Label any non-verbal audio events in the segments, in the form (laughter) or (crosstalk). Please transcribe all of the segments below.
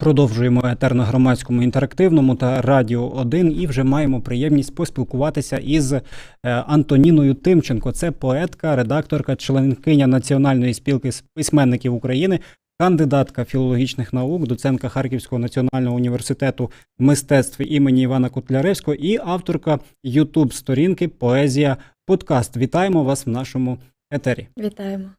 Продовжуємо етер на громадському інтерактивному та радіо 1 і вже маємо приємність поспілкуватися із е, Антоніною Тимченко. Це поетка, редакторка, членкиня Національної спілки з письменників України, кандидатка філологічних наук, доцентка Харківського національного університету мистецтв імені Івана Котляревського і авторка Ютуб сторінки Поезія Подкаст. Вітаємо вас в нашому етері. Вітаємо.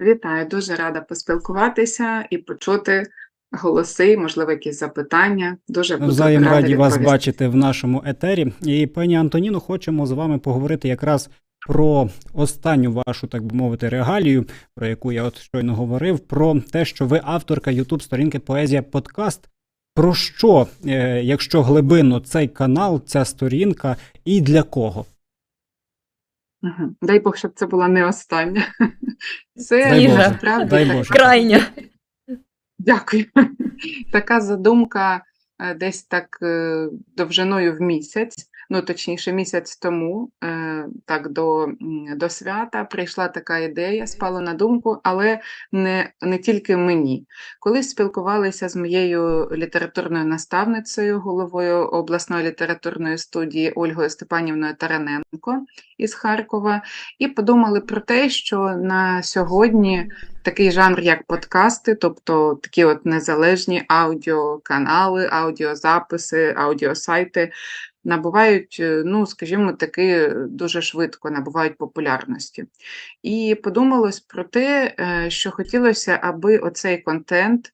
Вітаю, дуже рада поспілкуватися і почути голоси, можливо, якісь запитання. Дуже буду рада раді вас бачити в нашому етері. І пані Антоніно, хочемо з вами поговорити якраз про останню вашу, так би мовити, регалію, про яку я от щойно говорив, про те, що ви авторка Ютуб сторінки Поезія Подкаст. Про що, е, якщо глибинно, цей канал, ця сторінка і для кого? Дай Бог, щоб це була не остання. Це Дай Боже, насправді дай так- Боже. Крайня. Дякую. (laughs) Така задумка е, десь так е, довжиною в місяць, ну точніше, місяць тому, е, так до, до свята прийшла така ідея, спала на думку, але не, не тільки мені. Колись спілкувалися з моєю літературною наставницею, головою обласної літературної студії Ольгою Степанівною Тараненко із Харкова, і подумали про те, що на сьогодні такий жанр, як подкасти, тобто такі от незалежні аудіоканали, аудіозаписи, аудіосайти, набувають, е, ну, скажімо, таки дуже швидко набувають популярності. І подумалось про те, е, що хотілося, аби оцей контент.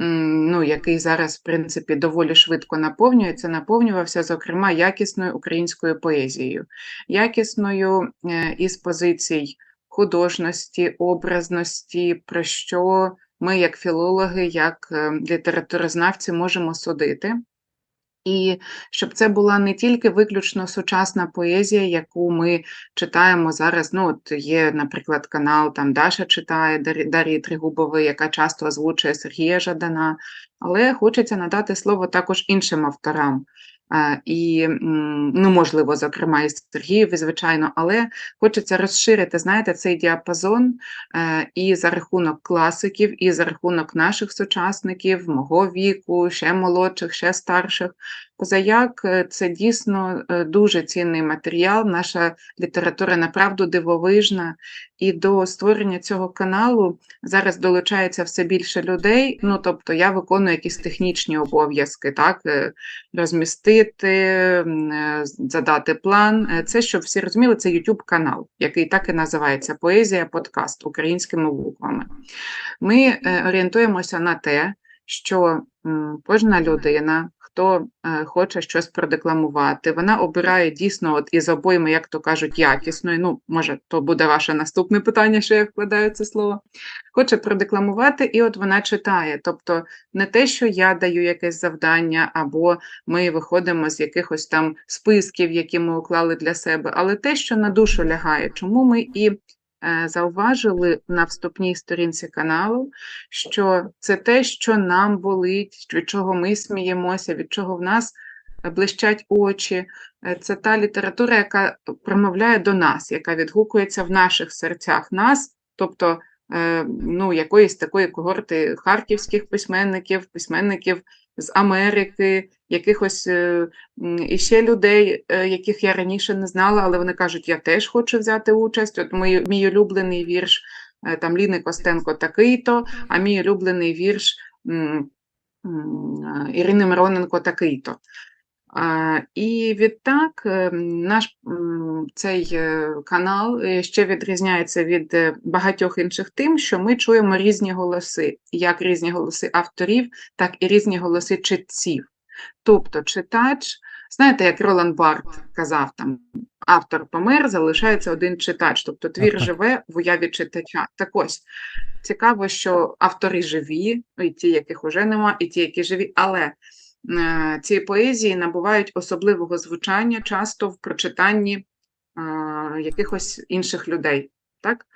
Ну, який зараз, в принципі, доволі швидко наповнюється, наповнювався, зокрема, якісною українською поезією, якісною е, із позицій художності, образності, про що ми, як філологи, як літературознавці, можемо судити. І щоб це була не тільки виключно сучасна поезія, яку ми читаємо зараз. Ну, от є, наприклад, канал там Даша читає Дарі- Дар'ї Тригубової, яка часто озвучує Сергія Жадана, але хочеться надати слово також іншим авторам. Е, І, ну, можливо, зокрема, і Сергієві, звичайно, але хочеться розширити, знаєте, цей діапазон е, і за рахунок класиків, і за рахунок наших сучасників, мого віку, ще молодших, ще старших. Позаяк е, це дійсно дуже цінний матеріал. Наша література направду дивовижна, і до створення цього каналу зараз долучається все більше людей. Ну тобто я виконую якісь технічні обов'язки, так е, розмістити, е, задати план. Е, Це щоб всі розуміли, це YouTube канал, який так і називається Поезія подкаст українськими буквами. Ми орієнтуємося на те, що кожна людина, хто е, хоче щось продекламувати, вона обирає дійсно от із обойми, як то кажуть, якісної. Ну, може, то буде ваше наступне питання, що я вкладаю це слово. Хоче продекламувати, і от вона читає. Тобто не те, що я даю якесь завдання, або ми виходимо з якихось там списків, які ми уклали для себе, але те, що на душу лягає. Чому ми і зауважили на вступній сторінці каналу, що це те, що нам болить, від чого ми сміємося, від чого в нас е, блищать очі. Е, Це та література, яка промовляє до нас, яка відгукується в наших серцях нас, тобто е, ну, якоїсь такої когорти харківських письменників, письменників з Америки, якихось е, іще людей, е, яких я раніше не знала, але вони кажуть, я теж хочу взяти участь. От мій, мій улюблений вірш е, там Ліни Костенко такий-то, а мій улюблений вірш Ірини Мироненко такий-то. І відтак е, наш цей е, канал е, ще відрізняється від е, багатьох інших тим, що ми чуємо різні голоси, як різні голоси авторів, так і різні голоси читців. Тобто читач, знаєте, як Ролан Барт казав, там автор помер, залишається один читач, тобто твір живе в уяві читача. Так ось цікаво, що автори живі, і ті, яких уже нема, і ті, які живі, але ці поезії набувають особливого звучання часто в прочитанні е, якихось інших людей. Так?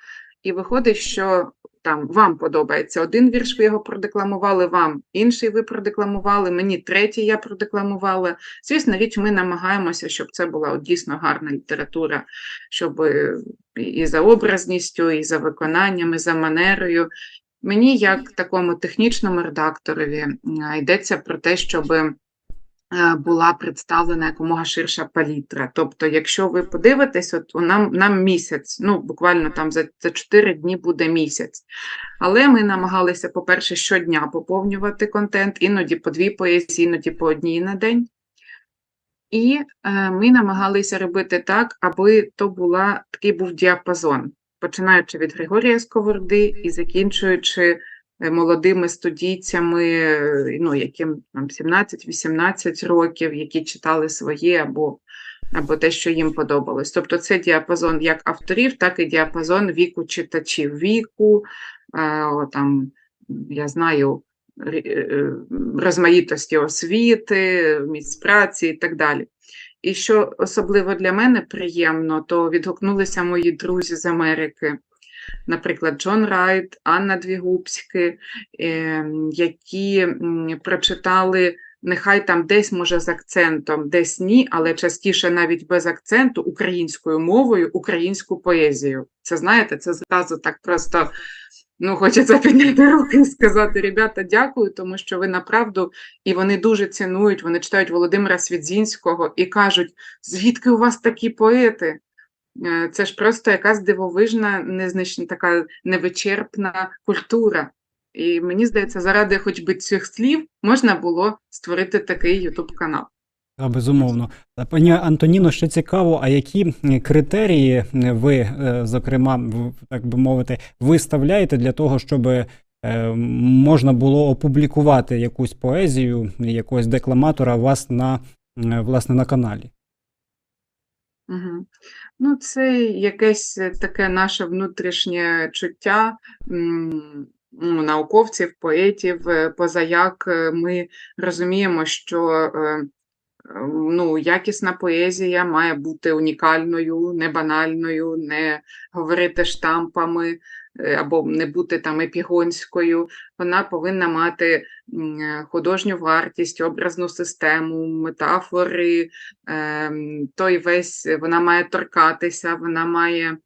І виходить, що там вам подобається один вірш, ви його продекламували, вам інший ви продекламували, мені третій я продекламувала. Звісно, річ, ми намагаємося, щоб це була от дійсно гарна література, щоб е, і за образністю, і за виконанням, і за манерою. Мені, як такому технічному редакторові, йдеться про те, щоб була представлена якомога ширша палітра. Тобто, якщо ви подивитесь, от нам, нам місяць, ну буквально там за, за 4 дні буде місяць. Але ми намагалися, по-перше, щодня поповнювати контент, іноді по дві поезії, іноді по одній на день. І е, ми намагалися робити так, аби то була такий був діапазон, починаючи від Григорія Сковороди і закінчуючи е, молодими студійцями, е, ну, яким там 17-18 років, які читали своє або, або те, що їм подобалось. Тобто це діапазон як авторів, так і діапазон віку читачів, віку, е, о, там, я знаю, розмаїтості освіти, місць праці і так далі. І що особливо для мене приємно, то відгукнулися мої друзі з Америки, наприклад, Джон Райт, Анна Двігубськи, е, які прочитали нехай там десь може з акцентом, десь ні, але частіше навіть без акценту українською мовою українську поезію. Це знаєте, це зразу так просто. Ну, хочеться (laughs) підняти руки і сказати, ребята, дякую, тому що ви направду, і вони дуже цінують, вони читають Володимира Свідзінського і кажуть, звідки у вас такі поети? Е, Це ж просто якась дивовижна, незначна така невичерпна культура. І мені здається, заради хоч би цих слів можна було створити такий Ютуб канал. А, безумовно. Пані Антоніно, ще цікаво, а які критерії е, ви, е, зокрема, так би мовити, виставляєте для того, щоб е, можна було опублікувати якусь поезію, якогось декламатора вас на, е, власне, на каналі? Угу. Ну, це якесь е, таке наше внутрішнє чуття ну, науковців, поетів, е, позаяк е, ми розуміємо, що е, е, ну, якісна поезія має бути унікальною, не банальною, не говорити штампами е, або не бути там епігонською. Вона повинна мати е, художню вартість, образну систему, метафори, ем, той весь вона має торкатися, вона має,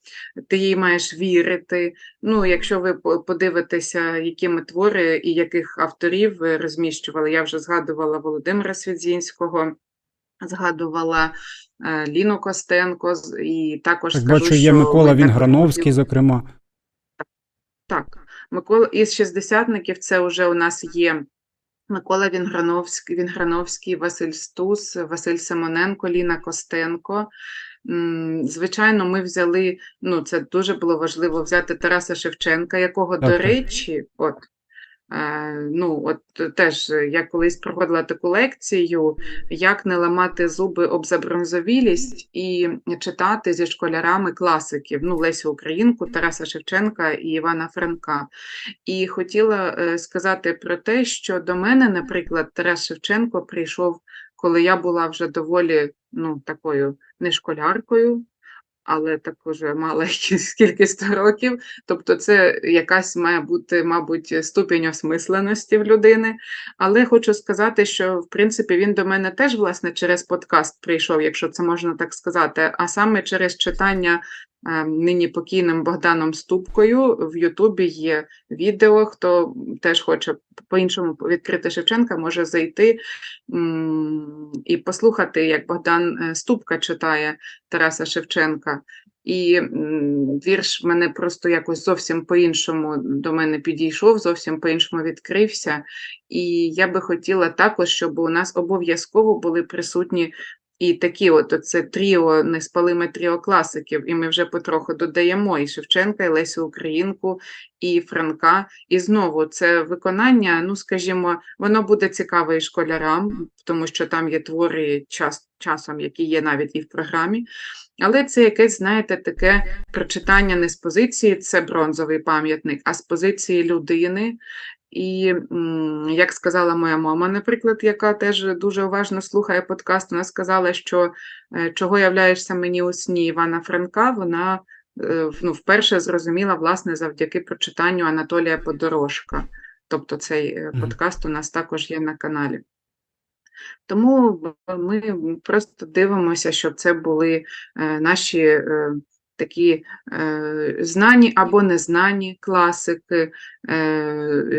ти їй маєш вірити. Ну, якщо ви подивитеся, які ми твори і яких авторів розміщували, я вже згадувала Володимира Свідзінського, згадувала е, Ліну Костенко, і також Так скажу, бачу, є що Микола Вінграновський, зокрема. так, Микола із шістдесятників це вже у нас є Микола Вінграновський, Вінграновський, Василь Стус, Василь Симоненко, Ліна Костенко. Звичайно, ми взяли, ну це дуже було важливо взяти Тараса Шевченка, якого, Так, до речі, от. Е, ну, от теж е, я колись проводила таку лекцію, як не ламати зуби об забронзовілість і читати зі школярами класиків, ну, Лесю Українку, Тараса Шевченка і Івана Франка. І хотіла е, сказати про те, що до мене, наприклад, Тарас Шевченко прийшов, коли я була вже доволі ну, такою не школяркою, але також мала (laughs) кількість років. Тобто, це якась має бути, мабуть, ступінь осмисленості в людини. Але хочу сказати, що в принципі він до мене теж власне через подкаст прийшов, якщо це можна так сказати, а саме через читання. Е, Нині покійним Богданом Ступкою в Ютубі є відео. Хто теж хоче по-іншому відкрити Шевченка, може зайти і послухати, як Богдан е, Ступка читає Тараса Шевченка. І вірш мене просто якось зовсім по-іншому до мене підійшов, зовсім по-іншому відкрився. І я би хотіла також, щоб у нас обов'язково були присутні і такі, от це тріо, неспалиме тріо класиків, і ми вже потроху додаємо і Шевченка, і Лесю Українку, і Франка. І знову це виконання, ну скажімо, воно буде цікаве і школярам, тому що там є твори час, часом, які є навіть і в програмі. Але це якесь, знаєте, таке прочитання не з позиції, це бронзовий пам'ятник, а з позиції людини. І як сказала моя мама, наприклад, яка теж дуже уважно слухає подкаст, вона сказала, що е, чого являєшся мені у сні Івана Франка, вона е, ну, вперше зрозуміла, власне, завдяки прочитанню Анатолія Подорожка. Тобто цей е, подкаст у нас також є на каналі. Тому ми просто дивимося, щоб це були наші такі е, знані або незнані класики,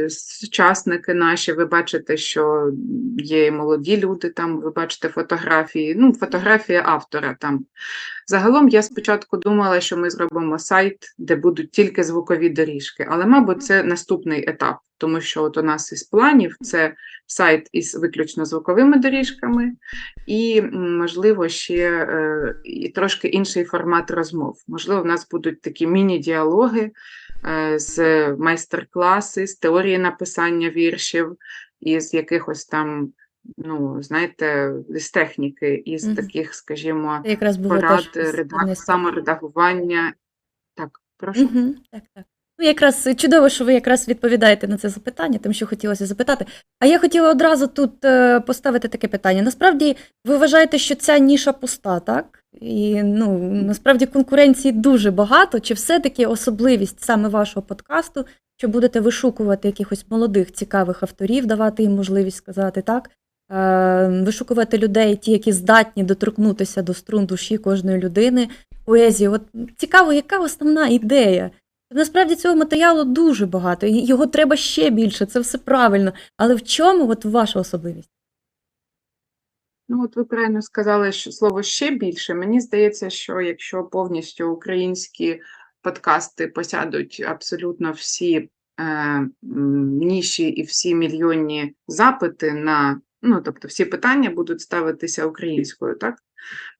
сучасники наші. Ви бачите, що є і молоді люди там, ви бачите фотографії, ну, фотографія автора там. Загалом я спочатку думала, що ми зробимо сайт, де будуть тільки звукові доріжки, але, мабуть, це наступний етап, тому що от у нас із планів це сайт із виключно звуковими доріжками, і, можливо, ще е, і трошки інший формат розмов. Можливо, в нас будуть такі міні-діалоги е, з майстер-класи, з теорії написання віршів, із якихось там, ну, знаєте, з техніки, із Мгм. таких, скажімо, порад, редак... саморедагування. Так, прошу. Угу, так, так. Ну, якраз чудово, що ви якраз відповідаєте на це запитання, тим, що хотілося запитати. А я хотіла одразу тут е, поставити таке питання. Насправді, ви вважаєте, що ця ніша пуста, так? І ну, насправді конкуренції дуже багато. Чи все-таки особливість саме вашого подкасту, що будете вишукувати якихось молодих цікавих авторів, давати їм можливість сказати так? Е, Вишукувати людей, ті, які здатні доторкнутися до струн душі кожної людини, поезії. От цікаво, яка основна ідея? Насправді цього матеріалу дуже багато, його треба ще більше, це все правильно. Але в чому от ваша особливість? Ну, от ви правильно сказали, що слово ще більше. Мені здається, що якщо повністю українські подкасти посядуть абсолютно всі е, ніші і всі мільйонні запити на, ну, тобто всі питання будуть ставитися українською, так?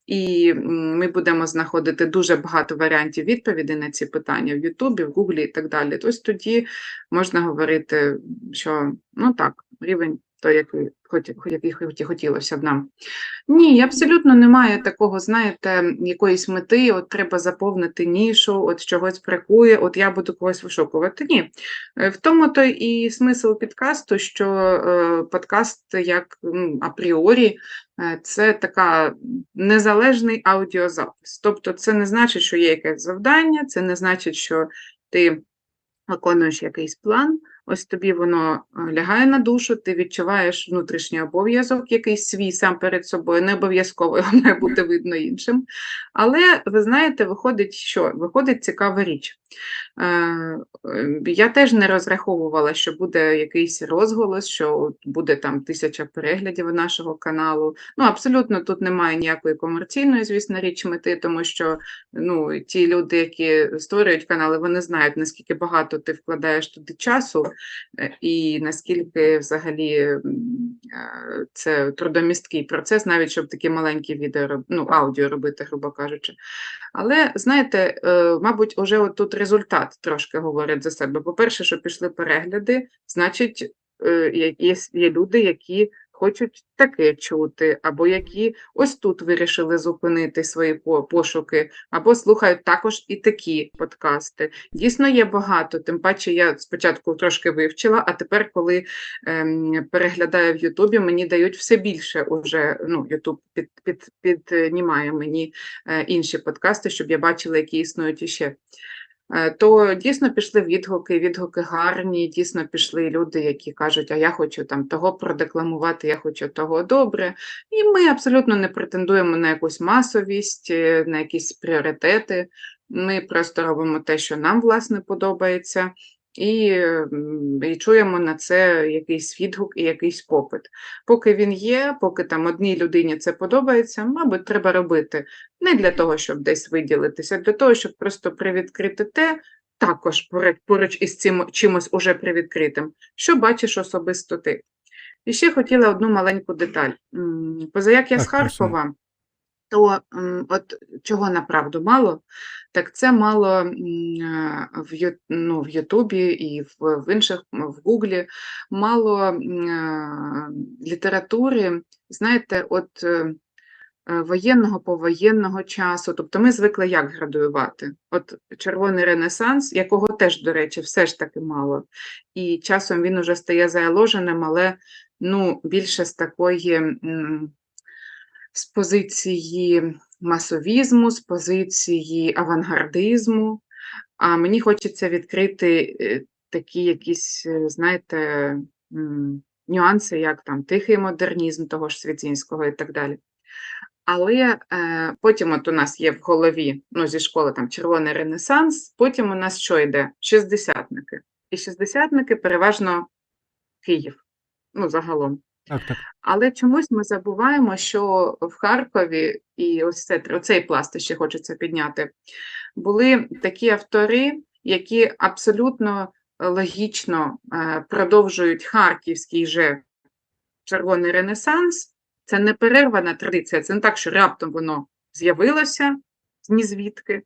І ми будемо знаходити дуже багато варіантів відповідей на ці питання в Ютубі, в Гуглі і так далі. Ось тоді можна говорити, що ну так, рівень той, який, хоті- який хоті- хотілося б нам. Ні, абсолютно немає такого, знаєте, якоїсь мети, от треба заповнити нішу, от чогось бракує, от я буду когось вишукувати. Ні. Е, В тому то і смисл підкасту, що е, подкаст як м, апріорі е, це така незалежний аудіозапис. Тобто це не значить, що є якесь завдання, це не значить, що ти виконуєш якийсь план, ось тобі воно е, лягає на душу, ти відчуваєш внутрішній обов'язок, якийсь свій сам перед собою, не обов'язково його (laughs) має бути видно іншим. Але ви знаєте, виходить, що виходить цікава річ. Е, Я теж не розраховувала, що буде якийсь розголос, що буде там тисяча переглядів нашого каналу. Ну, абсолютно тут немає ніякої комерційної, звісно, річ мети, тому що ну, ті люди, які створюють канали, вони знають, наскільки багато ти вкладаєш туди часу, е, і наскільки взагалі е, це трудомісткий процес, навіть щоб такі маленькі відео, ну, аудіо робити, грубо кажучи. Але знаєте, мабуть, уже от тут результат трошки говорить за себе. По-перше, що пішли перегляди, значить, е, є, є люди, які хочуть таке чути, або які ось тут вирішили зупинити свої пошуки, або слухають також і такі подкасти. Дійсно, є багато. Тим паче, я спочатку трошки вивчила, а тепер, коли ем, переглядаю в Ютубі, мені дають все більше уже. Ну, Ютуб під, під, піднімає мені е, інші подкасти, щоб я бачила, які існують іще. Е, То дійсно пішли відгуки, відгуки гарні, дійсно пішли люди, які кажуть, а я хочу там того продекламувати, я хочу того добре. І ми абсолютно не претендуємо на якусь масовість, е, на якісь пріоритети. Ми просто робимо те, що нам власне подобається, і, і чуємо на це якийсь відгук і якийсь попит. Поки він є, поки там одній людині це подобається, мабуть, треба робити не для того, щоб десь виділитися, а для того, щоб просто привідкрити те, також поруч, із цим чимось уже привідкритим, що бачиш особисто ти. І ще хотіла одну маленьку деталь. Позаяк я з Так, прошу. Харкова, то от чого направду мало, так це мало в, ну, в Ютубі і в, інших, в Гуглі, мало літератури, знаєте, от е, е, воєнного повоєнного часу. Тобто ми звикли як градуювати. От червоний ренесанс, якого теж, до речі, все ж таки мало. І часом він уже стає заяложеним, але ну, більше з такої з позиції масовізму, з позиції авангардизму. А мені хочеться відкрити е, такі якісь, е, знаєте, нюанси, як там тихий модернізм того ж Свідзінського і так далі. Але е, потім от у нас є в голові, ну, зі школи там червоний ренесанс, потім у нас що йде? Шістдесятники. і шістдесятники переважно Київ. Ну, загалом. Так, так. Але чомусь ми забуваємо, що в Харкові, і ось це, оцей пласт ще хочеться підняти, були такі автори, які абсолютно логічно е, продовжують харківський же червоний ренесанс. Це не перервана традиція, це не так, що раптом воно з'явилося ні звідки.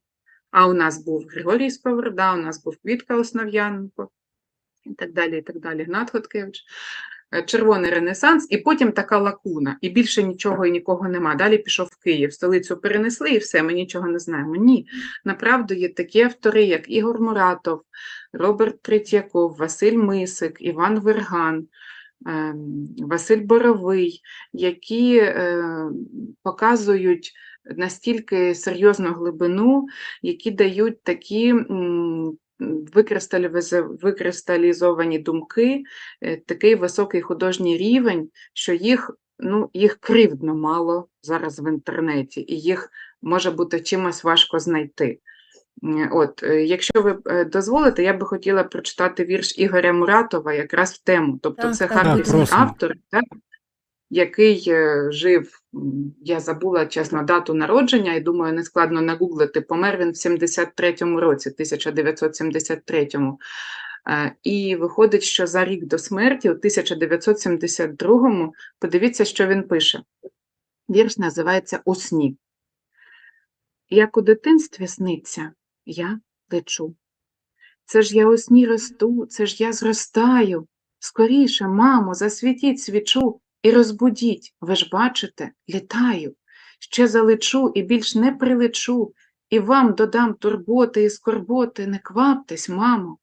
А у нас був Григорій Сковорода, у нас був Квітка Основ'яненко і так далі, і так далі, Гнат Хоткевич. Е, Червоний ренесанс, і потім така лакуна, і більше нічого і нікого нема. Далі пішов в Київ, столицю перенесли, і все, ми нічого не знаємо. Ні, направду є такі автори, як Ігор Муратов, Роберт Третьяков, Василь Мисик, Іван Верган, ем, Василь Боровий, які е, показують настільки серйозну глибину, які дають такі м, викристалізовані думки, е, такий високий художній рівень, що їх, ну, їх кривдно мало зараз в інтернеті, і їх може бути чимось важко знайти. От, е, якщо ви е, дозволите, я би хотіла прочитати вірш Ігоря Муратова якраз в тему. Тобто Так, це харківський автор, так, який е, жив, я забула чесно дату народження, і думаю, не складно нагуглити. Помер він в 73-му році, 1973-му. Е, І виходить, що за рік до смерті, у 1972-му, подивіться, що він пише. Вірш називається «У сні». Як у дитинстві сниться, я лечу. Це ж я у сні росту, це ж я зростаю. Скоріше, мамо, засвітіть свічу і розбудіть, ви ж бачите, літаю. Ще залечу і більш не прилечу, і вам додам турботи і скорботи, не кваптесь, мамо.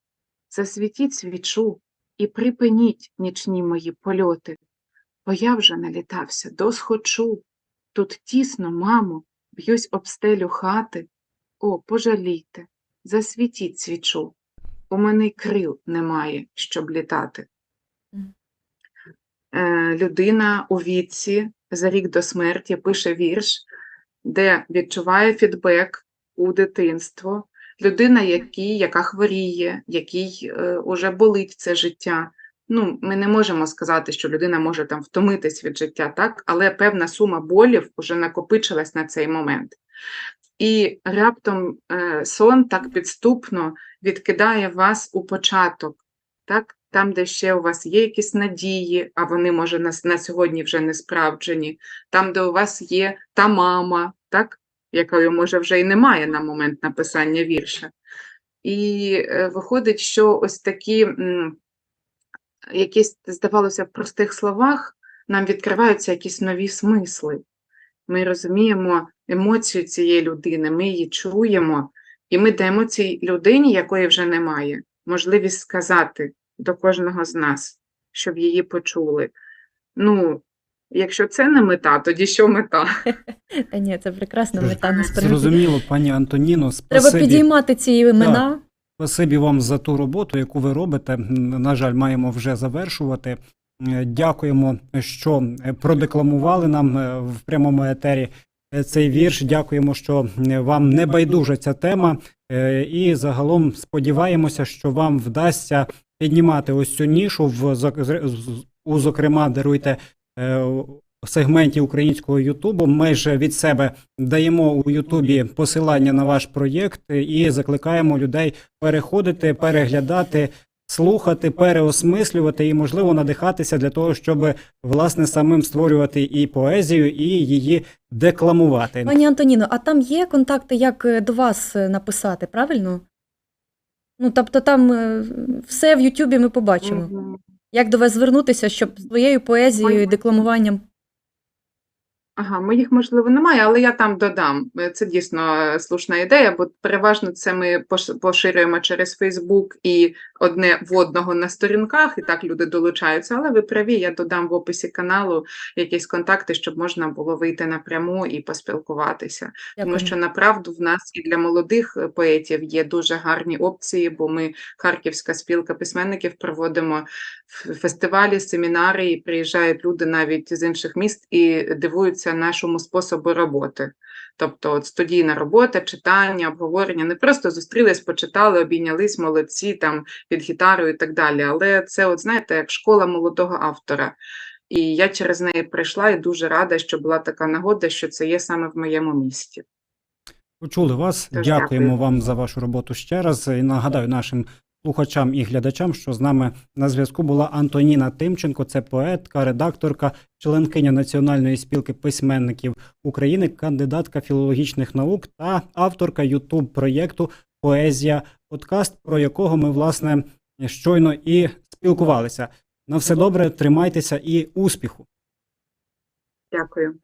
Засвітіть свічу і припиніть нічні мої польоти, бо я вже налітався, досхочу. Тут тісно, мамо, б'юсь об стелю хати. О, пожалійте, засвітіть свічу. У мене й крил немає, щоб літати. Е, людина у віці за рік до смерті пише вірш, де відчуває фідбек у дитинство. Людина, якій, яка хворіє, якій е, уже болить це життя. Ну, ми не можемо сказати, що людина може там втомитись від життя, так? але певна сума болів вже накопичилась на цей момент. І раптом е, сон так підступно відкидає вас у початок, так? Там, де ще у вас є якісь надії, а вони, може, на, на сьогодні вже не справджені, там, де у вас є та мама, так? якої, може, вже і немає на момент написання вірша. І е, виходить, що ось такі якісь, здавалося, в простих словах нам відкриваються якісь нові смисли. Ми розуміємо емоцію цієї людини, ми її чуємо, і ми даємо цій людині, якої вже немає, можливість сказати до кожного з нас, щоб її почули. Ну, якщо це не мета, тоді що мета? Та ні, це прекрасна мета насправді. Зрозуміло, пані Антоніно, Треба підіймати ці імена. Спасибі вам за ту роботу, яку ви робите. На жаль, маємо вже завершувати. Е, Дякуємо, що е, продекламували нам е, в прямому етері цей вірш. Дякуємо, що вам не байдужа ця тема. Е, І загалом сподіваємося, що вам вдасться піднімати ось цю нішу в у зокрема, даруйте е, сегменті українського Ютубу. Ми ж від себе даємо у Ютубі посилання на ваш проєкт і закликаємо людей переходити, переглядати, слухати, переосмислювати і, можливо, надихатися для того, щоб власне самим створювати і поезію, і її декламувати. Пані Антоніно, а там є контакти, як е, до вас е, написати, правильно? Ну, тобто там е, все в Ютубі ми побачимо. Як до вас звернутися, щоб своєю поезією і декламуванням. Ага, моїх, можливо, немає, але я там додам. Це дійсно слушна ідея, бо переважно це ми пош- поширюємо через Фейсбук і одне в одного на сторінках, і так люди долучаються. Але ви праві, я додам в описі каналу якісь контакти, щоб можна було вийти напряму і поспілкуватися. Тому що направду в нас і для молодих е, поетів є дуже гарні опції, бо ми Харківська спілка письменників проводимо фестивалі, семінари, і приїжджають люди навіть з інших міст і дивуються нашому способу роботи. Тобто, от студійна робота, читання, обговорення, не просто зустрілись, почитали, обійнялись, молодці, там під гітару і так далі. Але це, от знаєте, як школа молодого автора. І я через неї прийшла і дуже рада, що була така нагода, що це є саме в моєму місті. Почули вас. Тож Дякуємо дякую. вам за вашу роботу ще раз. І нагадаю нашим слухачам і глядачам, що з нами на зв'язку була Антоніна Тимченко, це поетка, редакторка, членкиня Національної спілки письменників України, кандидатка філологічних наук та авторка Ютуб проєкту Поезія Подкаст, про якого ми власне щойно і спілкувалися. На все добре, тримайтеся і успіху. Дякую.